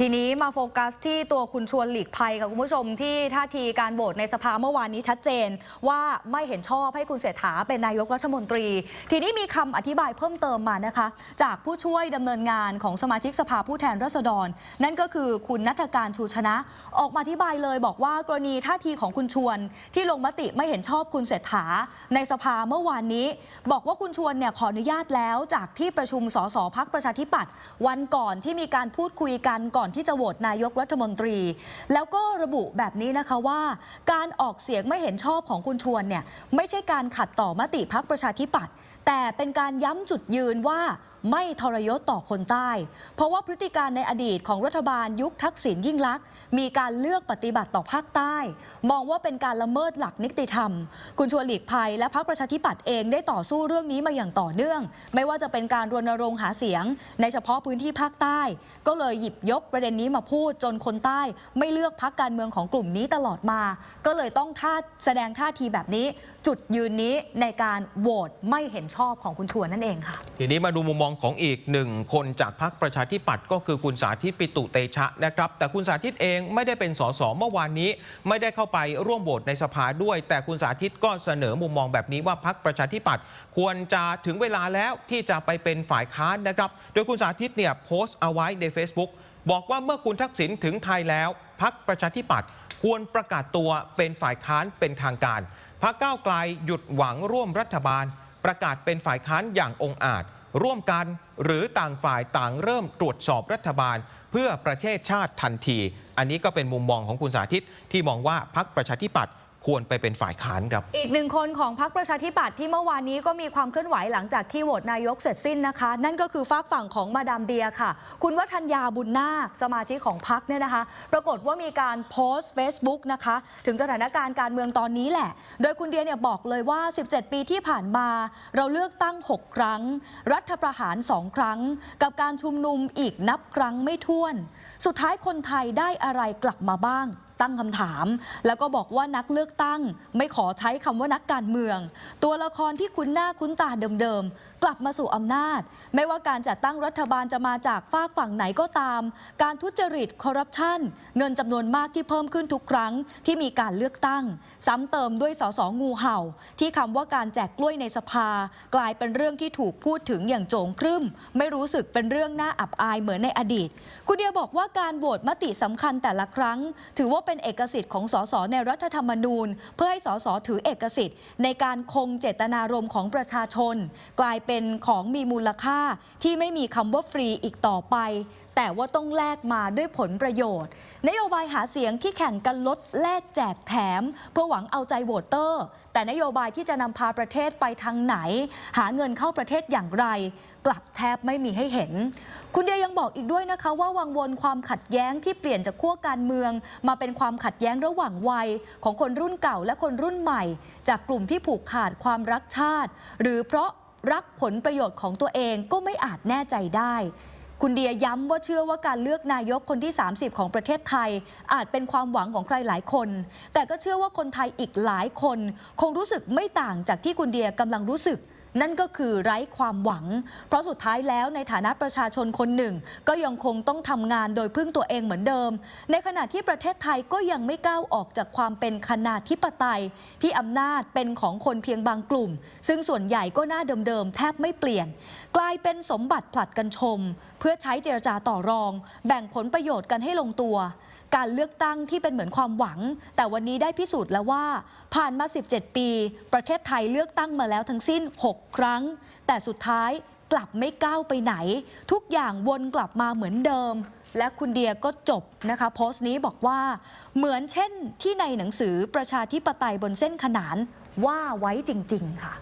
ทีนี้มาโฟกัสที่ตัวคุณชวนหลีกภัยค่ะคุณผู้ชมที่ท่าทีการโหวตในสภาเมื่อวานนี้ชัดเจน ว่าไม่เห็นชอบให้คุณเศรษฐาเป็นนายกรัฐมนตรี ทีนี้มีคำอธิบายเพิ่มเติมมานะคะ จากผู้ช่วยดำเนินงานของสมาชิกสภาผู้แทนราษฎร นั่นก็คือคุณนัทการชูชนะ ออกมาอธิบายเลยบอกว่ากรณีท่าทีของคุณชวน ที่ลงมติไม่เห็นชอบคุณเศรษฐาในสภาเมื่อวานนี้ บอกว่าคุณชวนเนี่ยขออนุญาตแล้ว จากที่ประชุมสสพักประชาธิปัตย์วันก่อนที่มีการพูดคุยกันก่อนอนที่จะโหวตนายกรัฐมนตรี แล้วก็ระบุแบบนี้นะคะว่า การออกเสียงไม่เห็นชอบของคุณชวนเนี่ยไม่ใช่การขัดต่อมติพักประชาธิปัตย์แต่เป็นการย้ำจุดยืนว่า ไม่ทรยศต่อคนใต้ เพราะว่าพฤติการในอดีตของรัฐบาลยุคทักษิณยิ่งลักษณ์มีการเลือกปฏิบัติต่อภาคใต้ มองว่าเป็นการละเมิดหลักนิติธรรม คุณชวนหลีกภัยและพรรคประชาธิปัตย์เองได้ต่อสู้เรื่องนี้มาอย่างต่อเนื่อง ไม่ว่าจะเป็นการรณรงค์หาเสียง ในเฉพาะพื้นที่ภาคใต้ ก็เลยหยิบยกประเด็นนี้มาพูดจนคนใต้ ไม่เลือกพักการเมืองของกลุ่มนี้ตลอดมา ก็เลยต้องท่าแสดงท่าทีแบบนี้ จุดยืนนี้ในการโหวตไม่เห็นชอบของคุณชวนนั่นเองค่ะ ทีนี้มาดูมุมมองของอีกหนึ่งคนจากพรรคประชาธิปัตย์ก็คือคุณสาธิตปิตุเตชะนะครับ แต่คุณสาธิตเองไม่ได้เป็นสสเมื่อวานนี้ ไม่ได้เข้าไปร่วมโหวตในสภาด้วย แต่คุณสาธิตก็เสนอมุมมองแบบนี้ว่าพรรคประชาธิปัตย์ควรจะถึงเวลาแล้วที่จะไปเป็นฝ่ายค้านนะครับ โดยคุณสาธิตเนี่ยโพสต์เอาไว้ใน Facebook บอกว่าเมื่อคุณทักษิณถึงไทยแล้วพรรคประชาธิปัตย์ควรประกาศตัวเป็นฝ่ายค้านเป็นทางการพรรคก้าวไกลหยุดหวังร่วมรัฐบาล ประกาศเป็นฝ่ายค้านอย่างองอาจ ร่วมกันหรือต่างฝ่ายต่างเริ่มตรวจสอบรัฐบาล เพื่อประเทศชาติทันที อันนี้ก็เป็นมุมมองของคุณสาธิตที่มองว่าพรรคประชาธิปัตย์ ควรไปเป็นฝ่ายค้านครับ อีกหนึ่งคนของพรรคประชาธิปัตย์ที่เมื่อวานนี้ก็มีความเคลื่อนไหวหลังจากที่โหวตนายกเสร็จสิ้นนะคะ นั่นก็คือฝากฝั่งของมาดามเดียค่ะ คุณวัฒนยาบุญนาคสมาชิกของพรรคเนี่ยนะคะ ปรากฏว่ามีการโพสต์ Facebook นะคะ ถึงสถานการณ์การเมืองตอนนี้แหละ โดยคุณเดียเนี่ยบอกเลยว่า 17 ปีที่ผ่านมา เราเลือกตั้ง 6 ครั้ง รัฐประหาร 2 ครั้ง กับการชุมนุมอีกนับครั้งไม่ถ้วน สุดท้ายคนไทยได้อะไรกลับมาบ้าง ตั้งคำถาม แล้วก็บอกว่านักเลือกตั้ง ไม่ขอใช้คำว่านักการเมือง ตัวละครที่คุ้นหน้าคุ้นตาเดิม กลับมาสู่อำนาจ ไม่ว่าการจัดตั้งรัฐบาลจะมาจากฝากฝั่งไหนก็ตาม การทุจริตคอร์รัปชันเงินจำนวนมากที่เพิ่มขึ้นทุกครั้งที่มีการเลือกตั้ง ซ้ำเติมด้วยสสงูเห่า ที่คำว่าการแจกกล้วยในสภา กลายเป็นเรื่องที่ถูกพูดถึงอย่างโจงครึ่ม ไม่รู้สึกเป็นเรื่องน่าอับอายเหมือนในอดีต คุณเดียบอกว่าการโหวตมติสำคัญแต่ละครั้ง ถือว่าเป็นเอกสิทธิ์ของสสในรัฐธรรมนูญ เพื่อให้สสถือเอกสิทธิ์ ในการคงเจตนารมณ์ของประชาชน กลายเป็นเป็นของมีมูลค่าที่ไม่มีคำว่าฟรีอีกต่อไป แต่ว่าต้องแลกมาด้วยผลประโยชน์ นโยบายหาเสียงที่แข่งกันลดแลกแจกแถม เพื่อหวังเอาใจโหวตเตอร์ แต่นโยบายที่จะนำพาประเทศไปทางไหน หาเงินเข้าประเทศอย่างไร กลับแทบไม่มีให้เห็น คุณเดียยังบอกอีกด้วยนะคะ ว่าวังวนความขัดแย้งที่เปลี่ยนจากขั้วการเมือง มาเป็นความขัดแย้งระหว่างวัย ของคนรุ่นเก่าและคนรุ่นใหม่ จากกลุ่มที่ผูกขาดความรักชาติ หรือเพราะ รักผลประโยชน์ของตัวเองก็ไม่อาจแน่ใจได้ คุณเดียย้ำว่าเชื่อว่าการเลือกนายกคนที่ 30 ของประเทศไทย อาจเป็นความหวังของใครหลายคน แต่ก็เชื่อว่าคนไทยอีกหลายคน คงรู้สึกไม่ต่างจากที่คุณเดียกำลังรู้สึก นั่นก็คือไร้ความหวัง เพราะสุดท้ายแล้วในฐานะประชาชนคนหนึ่ง ก็ยังคงต้องทำงานโดยพึ่งตัวเองเหมือนเดิม ในขณะที่ประเทศไทยก็ยังไม่ก้าวออกจากความเป็นคณาธิปไตย ที่อำนาจเป็นของคนเพียงบางกลุ่ม ซึ่งส่วนใหญ่ก็หน้าเดิมๆแทบไม่เปลี่ยน กลายเป็นสมบัติผลัดกันชม เพื่อใช้เจรจาต่อรอง แบ่งผลประโยชน์กันให้ลงตัว การเลือกตั้งที่เป็นเหมือนความหวัง แต่วันนี้ได้พิสูจน์แล้วว่า ผ่านมา 17 ปี ประเทศไทยเลือกตั้งมาแล้วทั้งสิ้น 6 ครั้ง แต่สุดท้ายกลับไม่ก้าวไปไหน ทุกอย่างวนกลับมาเหมือนเดิม และคุณเดียก็จบนะคะ โพสต์นี้บอกว่า เหมือนเช่นที่ในหนังสือประชาธิปไตยบนเส้นขนานว่าไว้จริง ๆ ค่ะ